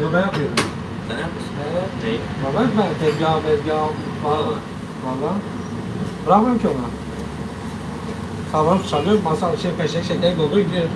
Yo ben yapıyorum. Sen yapıyorsun. Evet. Neyi? Valla ben tezgah, mezgah falan. Valla. Bırakmıyorum ki ona. Sabah çalıyor, masa şey peşek şeker doldu gidiyor.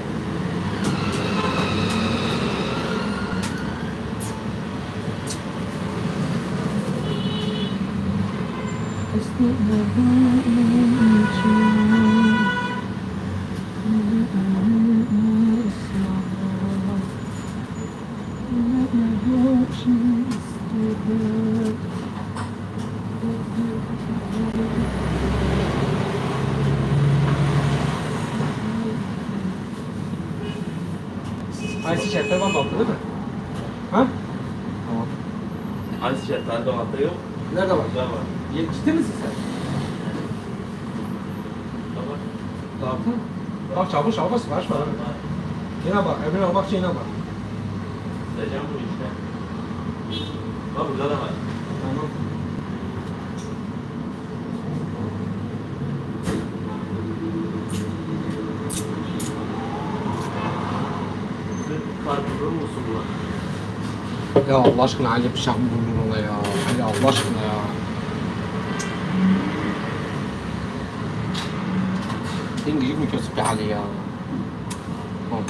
Ayşe şeker var doldu değil mi? Ha? Tamam. Aziz şeftali dolapta yok. Nerede var? Güzel var. Ye- Ciddi misin sen? Baba. Dağıttın. Bak çabuk sipariş var. Yine bak, Emre al bak şeyine bak. Sileceğim bunu işte. Bak burada da var. Tamam. Ya Allah aşkına Ali şey bulun ona ya. Ali Allah aşkına ya. İngiliz mi kötü bir hali ya? Tamam.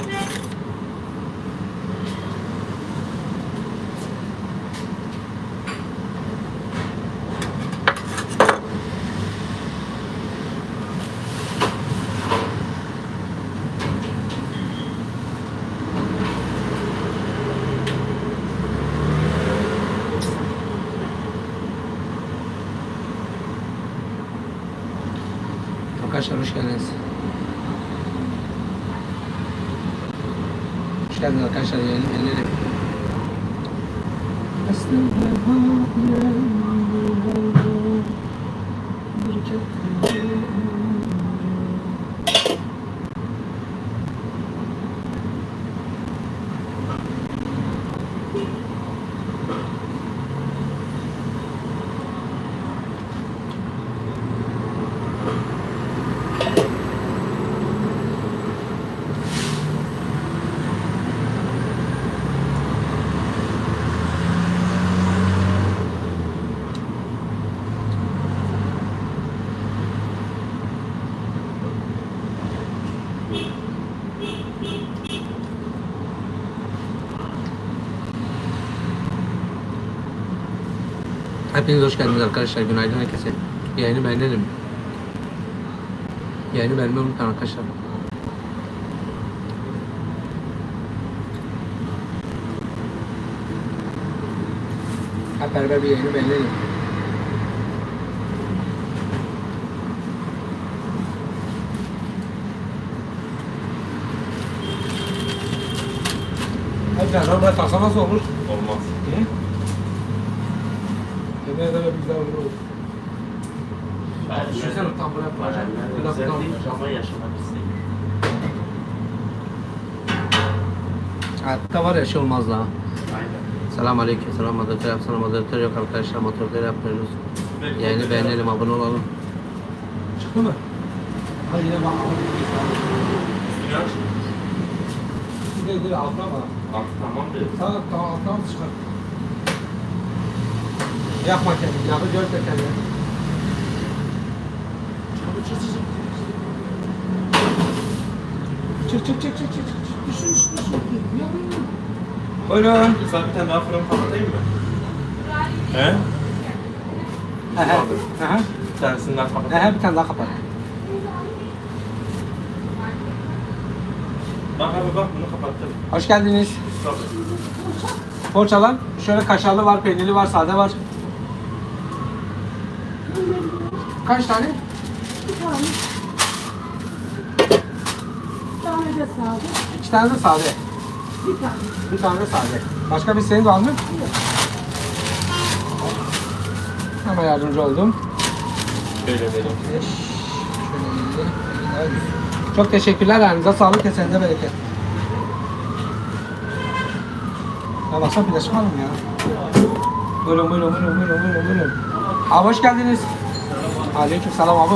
Arkadaşlar hoş geldiniz. Hoş geldiniz arkadaşlar. Hepiniz hoş geldiniz arkadaşlar. Günaydın herkese. Yayını beğenelim. Yayını beğenmeyi unutmayın arkadaşlar. Hep beraber bir yayını beğenelim. Hadi canım buraya taksa nasıl olur? Olmaz. Niye? Yemin ederim güzel olur. Düşünsene tam buraya yapılacak. Biraz Güzel değil ama yaşamak istedim. Hatta var ya şey olmaz daha. Aynen. Selam aleyküm, selam moderatör, selam moderatör yok arkadaşlar, moderatör yapmıyoruz. Yayını beğenelim, abone olalım. Çıktı mı? Hadi yine bak. Üstünü aç. Dur dur altına bak. Bak tamam dedi. Sağ tamam altına mı çıkar? Yakma kendini, yakı gör de kendini. Çabuk çık çık çık. Çık çık çık. Düşün düşün düşün. Buyurun. Lütfen bir tane daha fırın kapatayım mı? He? He he. He he. Bir tanesini daha He kapatayım. he bir tane daha kapat. Bak abi bak bunu kapattım. Hoş geldiniz. Poğaçalar. Şöyle kaşarlı var, peynirli var, sade var. Kaç tane? Bir tane. Bir tane de sade. İki tane de sade. Bir tane. Bir tane de sade. Başka bir senin var mı? Ama yardımcı oldum. Şöyle vereyim. Çok teşekkürler. Elinize sağlık. Kesenize bereket. Ya baksana plastik mı ya? Buyurun buyurun buyurun buyurun buyurun buyurun. Abi hoş geldiniz. Aleyküm selam abi.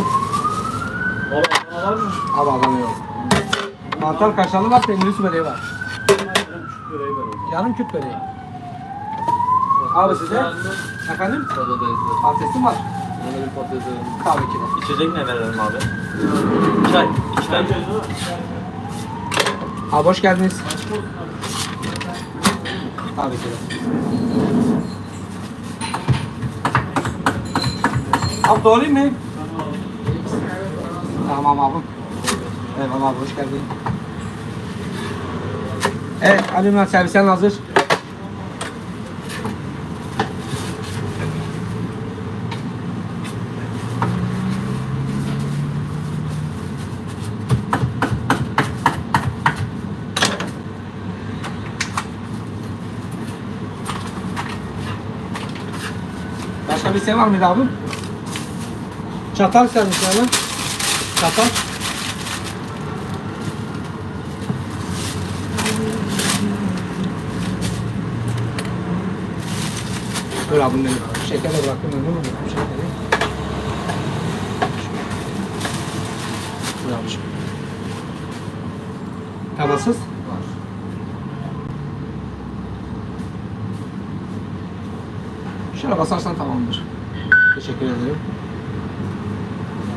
Baba var mı? Abi alamıyorum. Mantar kaşarlı var, peynirli böreği var. Oğlum. Yarım küp böreği. Abi size? Efendim? Patatesli. Patatesim var. Bana bir patates verin. Tabii ki de. İçecek ne verelim abi? Çay. Tane. Abi hoş geldiniz. Tabii ki de. Abi doğrayayım mı? Tamam abi. Eyvallah abi hoş geldin. Evet Alimler servisen hazır. Başka bir şey var mıydı abi? Çatal servis yani. Çatal. Dur abi bunu şekerle bıraktım ben bunu. Şekeri. Dur abi. Tavasız. Şöyle basarsan tamamdır. Teşekkür ederim.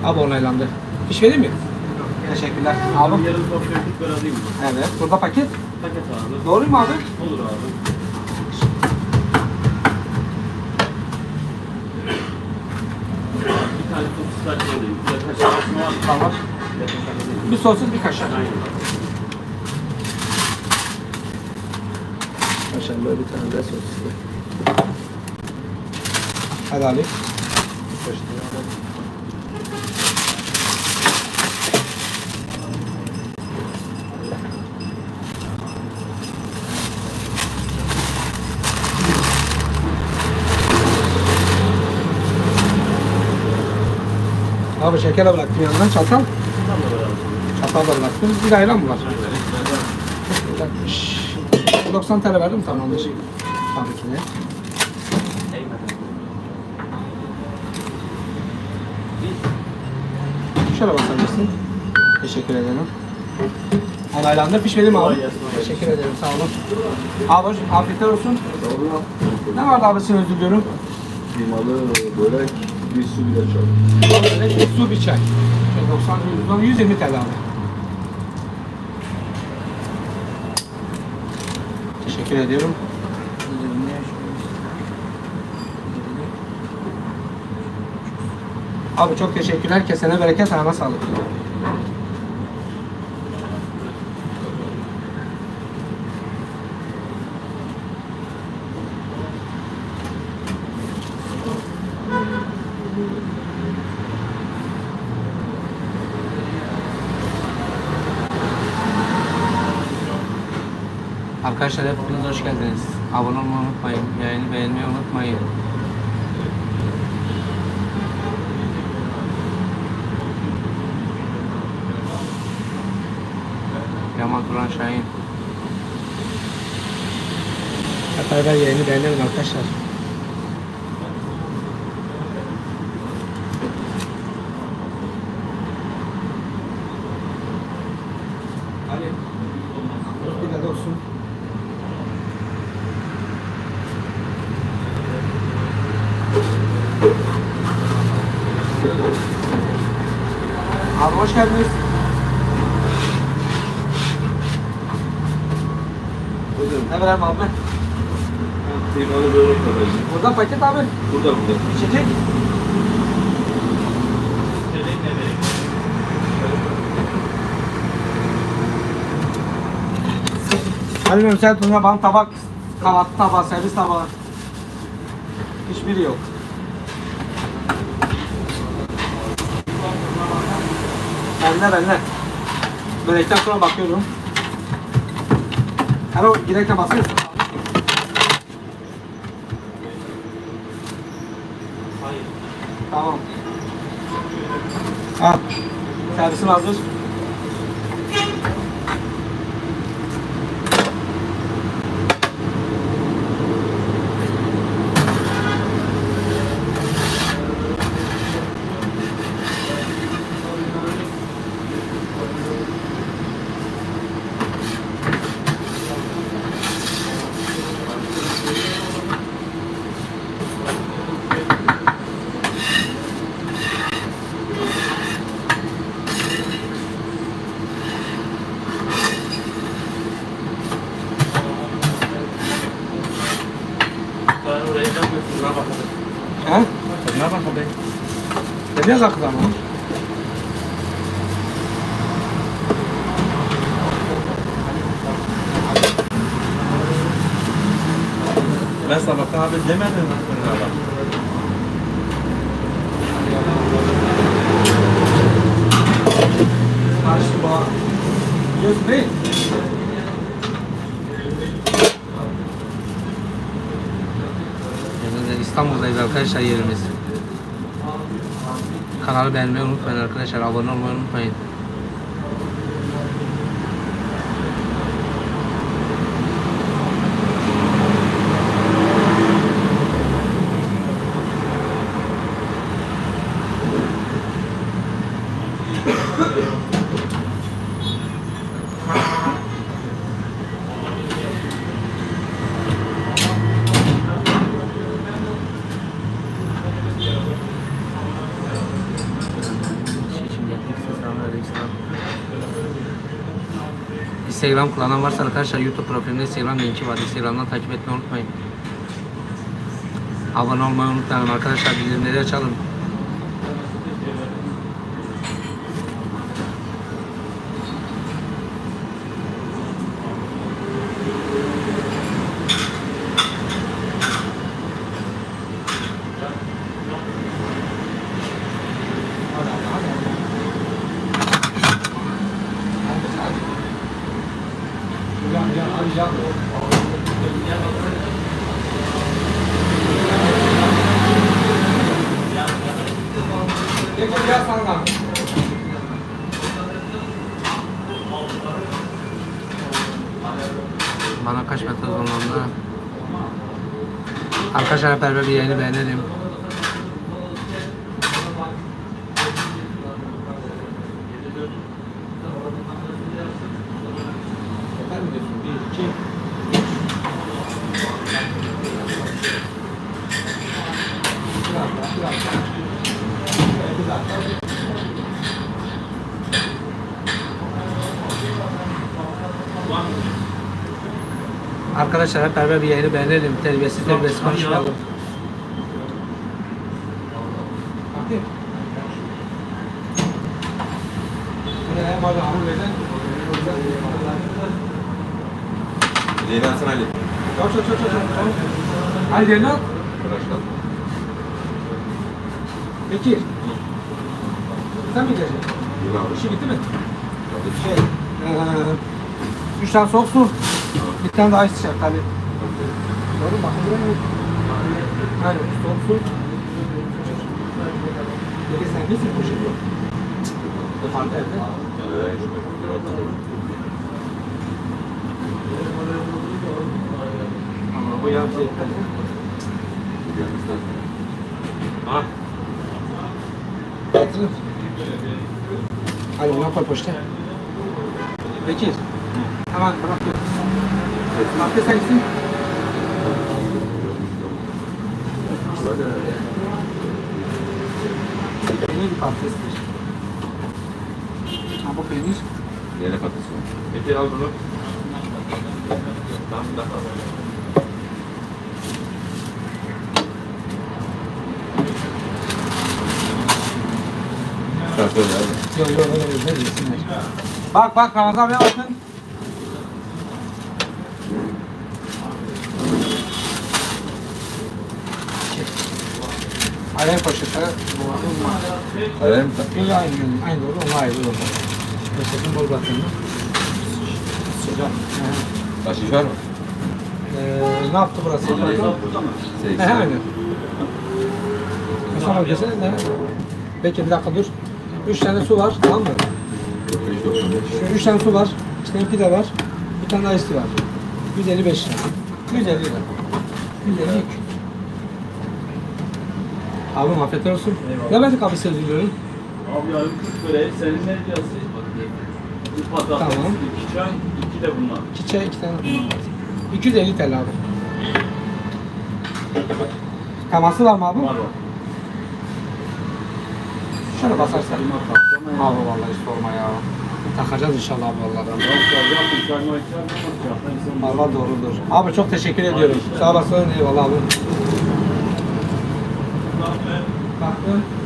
Abi onaylandı. Fiş vereyim mi? Teşekkürler. Abi. Yarın sofya bir alayım? Evet. Burada paket. Paket abi. Doğru mu abi? Olur abi. Bir tane ıslak alayım. Bir basma var? Tamam. Bir alayım. Bir kaşar. Aynen. Kaşarlı bir tane de sosisli. Hadi Ali. Abi şeker de bıraktım yanına çatal. Çatal da bıraktım. Bir ayran mı var? Aynen. 90 TL verdim tamamdır. Ki de. Şöyle basabilirsin. Teşekkür ederim. Onaylandı. Piş vereyim abi. Teşekkür ederim. Sağ olun. Abi afiyetler olsun. Ne vardı abi seni özür diliyorum. Kıymalı börek, bir su bir de çay. Böyle bir su bir çay. Şöyle 90 120 TL abi. Teşekkür ediyorum. Abi çok teşekkürler. Kesene bereket, ayağına sağlık. Arkadaşlar hepiniz hoş geldiniz. Abone olmayı unutmayın. Yayını beğenmeyi unutmayın. Yaman Turan Şahin. Hep beraber yayını beğenelim arkadaşlar. Ali. Bir de olsun. Abi hoş geldiniz. Buyurun. Ne vereyim abi? Kıymalı börek alayım. Paket abi. Burada burada. İçecek. Hadi Ömsel Tunca bana tabak, kahvaltı tabağı, servis tabağı. Hiçbiri yok. Bende bende. Börekten sonra bakıyorum. Alo girerken basıyorsun. Hayır. Tamam. Al. Servisin hazır. Akıda mı? Ben sabahtan abi demedim mi. Karşı bağ. İstanbul'dayız arkadaşlar yerimiz. Kanalı beğenmeyi unutmayın arkadaşlar. Abone olmayı unutmayın. Instagram kullanan varsa arkadaşlar YouTube profilimde Instagram linki var. Instagram'dan takip etmeyi unutmayın. Abone olmayı unutmayın arkadaşlar. Bildirimleri açalım. Bana kaç metre uzunluğunda? Beraber bir yayını beğenelim. Arkadaşlar hep beraber bir yayını beğenelim. Terbiyesiz terbiyesiz konuşmayalım. Leyla sen Ali. Çok çok çok çok çok. Hadi Leyla. Arkadaşlar. Bekir. Sen mi geleceksin? Yıl abi. İşi bitti mi? Tabii. Şey, eee üç tane soğuk su. Bir tane daha ice şeftali. Doğru mu? Aynen, soğuk su. Peki sen nesin bu şimdi? Fanta evde. Evet, şu bakın. Ama bu yan şey. Ha. Hadi ona koy poşete. Bekir. Hemen bırak. Patates hangisi? Peynir patatestir. Ha bu peynir. Yine patates var. Getir al bunu. Tamam da. Sen söyle abi. Yok öyle. Bak bak Ramazan abi bakın. Aynen poşete. Arayayım mı? Yok aynı aynı doğru ona ayrı doğru. Poşetin bol bakımı. Sıcak. Taşıyıcı var mı? Ee, ne yaptı burası? Seksen. aynen. Mesela desene ne? Peki bir dakika dur. Üç tane su var tamam mı? 595. Şu üç tane su var. İşte bir de var. Bir tane isti var. 155 lira. 150 lira. 152. Abim afiyet olsun. Ne verdik abi size diliyorum? Abi yarım 40 böreği senin ne diyorsun? Bir patates, Tamam. iki çay, iki de bunlar. İki çay, iki tane. 250 TL abi. Kaması var mı abi? Var var. Şöyle basarsan. Abi vallahi sorma ya. Takacağız inşallah abi vallahi. Valla doğrudur. Abi çok teşekkür ediyorum. Sağ olasın. Eyvallah abi. Baktın.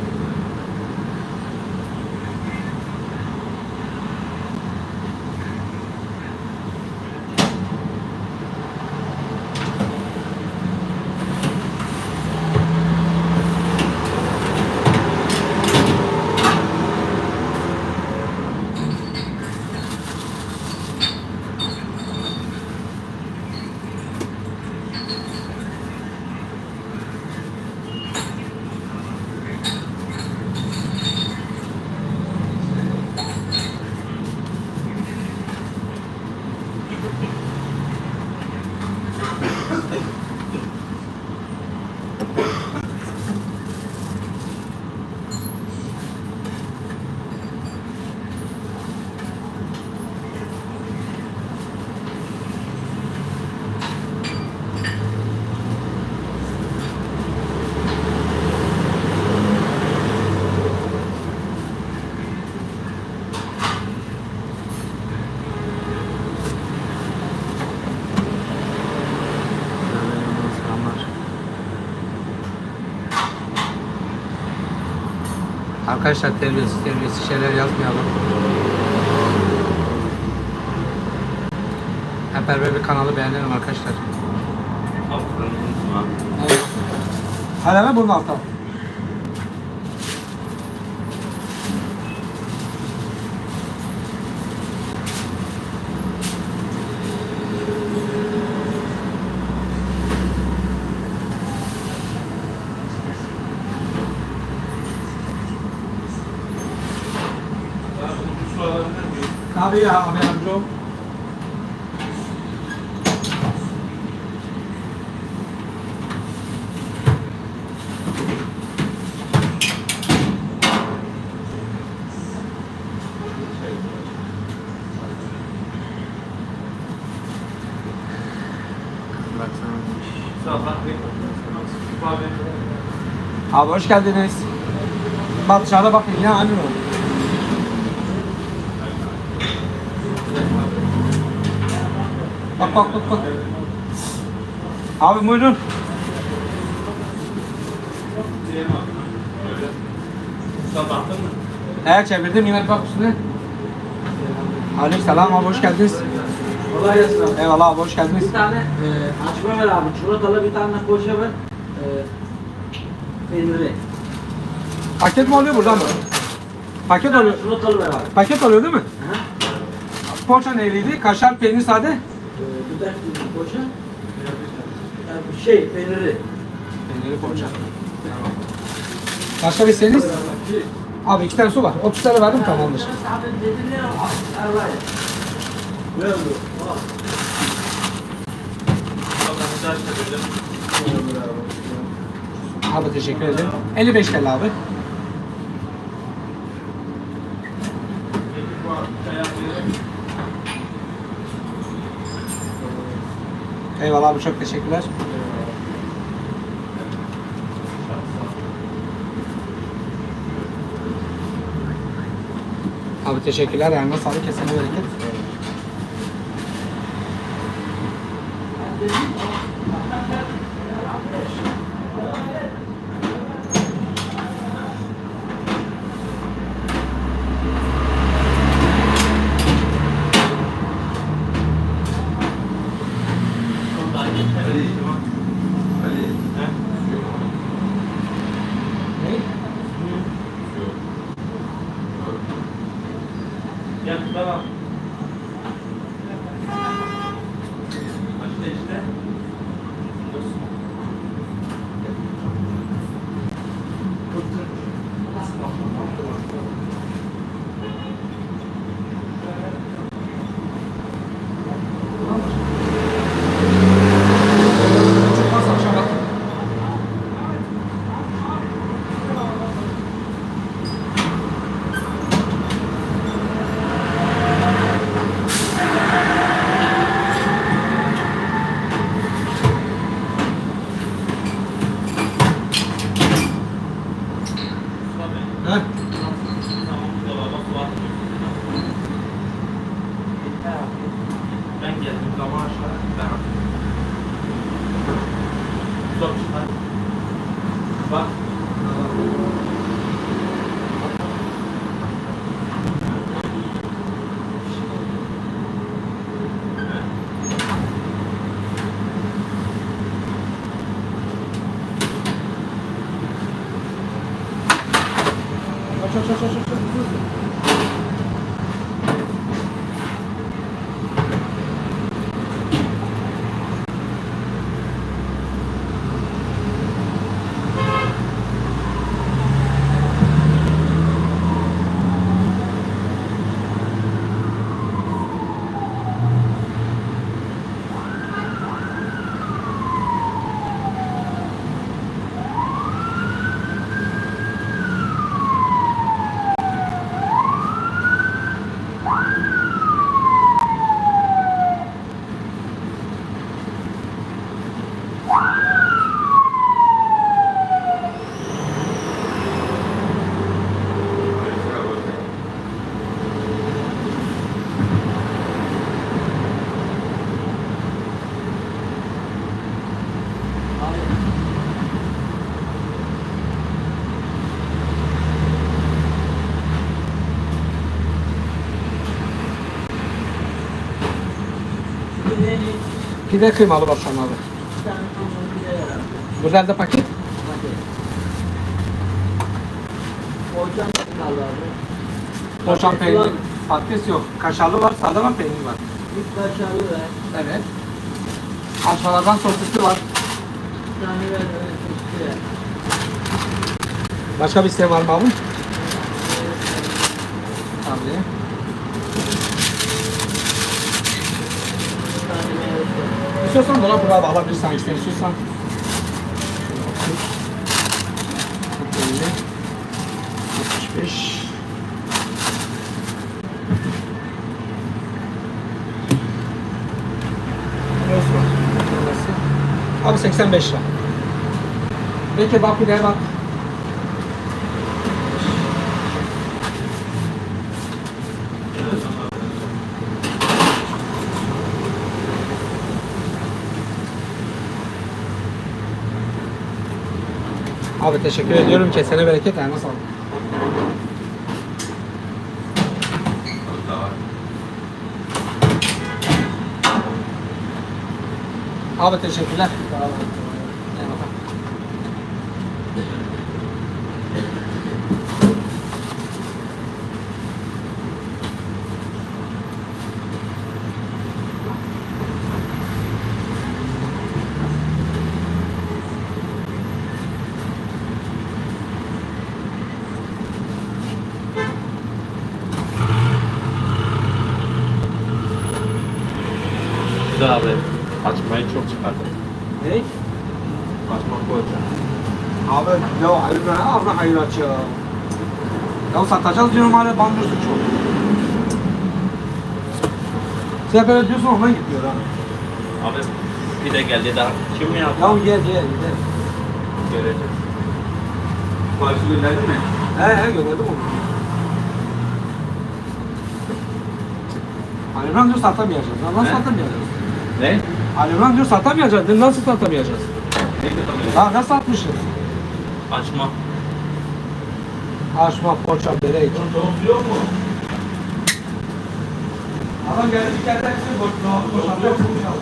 Arkadaşlar terbiyesiz terbiyesiz şeyler yazmayalım. Hep bir kanalı beğenelim arkadaşlar. Hala bunun altta. Tabii ya abi amca. Abi. Abi hoş geldiniz. Bak dışarıda bakın ya emin olun. Bak bak bak bak. Abi buyurun. Eğer çevirdim yine bak üstüne. Aleykümselam abi hoş geldiniz. Kolay gelsin abi. Eyvallah abi hoş geldiniz. Bir tane e, açma ver abi. Çikolatalı bir tane poğaça ver. E, peynirli. Paket mi oluyor buradan mı? Paket oluyor. Çikolatalı ver abi. Paket oluyor değil mi? Hı? Poğaça neyliydi? Kaşar, peynir, sade. Biber bir poğaça. E, şey peynirli. Peynirli poğaça. Başka bir isteğiniz? Abi iki tane su var. 30 tane verdim tamamdır. Abi teşekkür ederim. 55 TL abi. Eyvallah abi çok teşekkürler. Abi teşekkürler. Yanına sağlık kesene bereket. Pide kıymalı basan abi. Burada elde paket. Patates var peynir. Patates yok. Kaşarlı var, sade var, peynir var. Bir kaşarlı ver. Evet. Açmalardan sosisli var. Bir tane ver. Başka bir isteğin var mı abi? Tabii. Bir tane meyve suyu. İstiyorsan dolap burada alabilirsen işte istiyorsan. Çok belli. 65. Neresi var? Neresi? Abi 85 lira. Ve kebap pideye bak. Abi teşekkür ediyorum. Kesene bereket. Ayağına sağlık. Abi teşekkürler. Eyvallah. Güzel abi. Açmayı çok çıkardı. Ne? Açma poğaça. Abi ya hayır be abi hayır aç ya. Ya satacağız diyorum hala bandırsı çok. Sen böyle diyorsun ondan gidiyor ha. Abi bir de geldi daha. Kim yaptı? Ya gel gel gel. Göreceğiz. Parası gönderdin mi? He he gönderdim onu. Alimran diyor satamayacağız. Ya nasıl He? satamayacağız? Ne? Alimran diyor satamayacağız. Nasıl satamayacağız? Ne katamıyorsun? Ha nasıl satmışız? Açma. Açma, poğaça, börek. Soğuk yok mu? Adam geldi bir kere hepsini boş, boşaltıyor, boşaltıyor.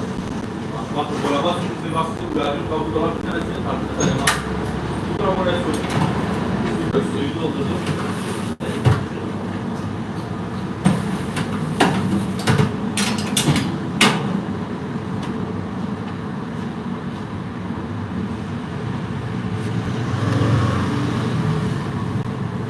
Bak dolaba sürüklü bastım. Gördüm kapı dolabı bir tanesini tartıştırdım. Bu tarafa oraya koydum. Suyu doldurdum.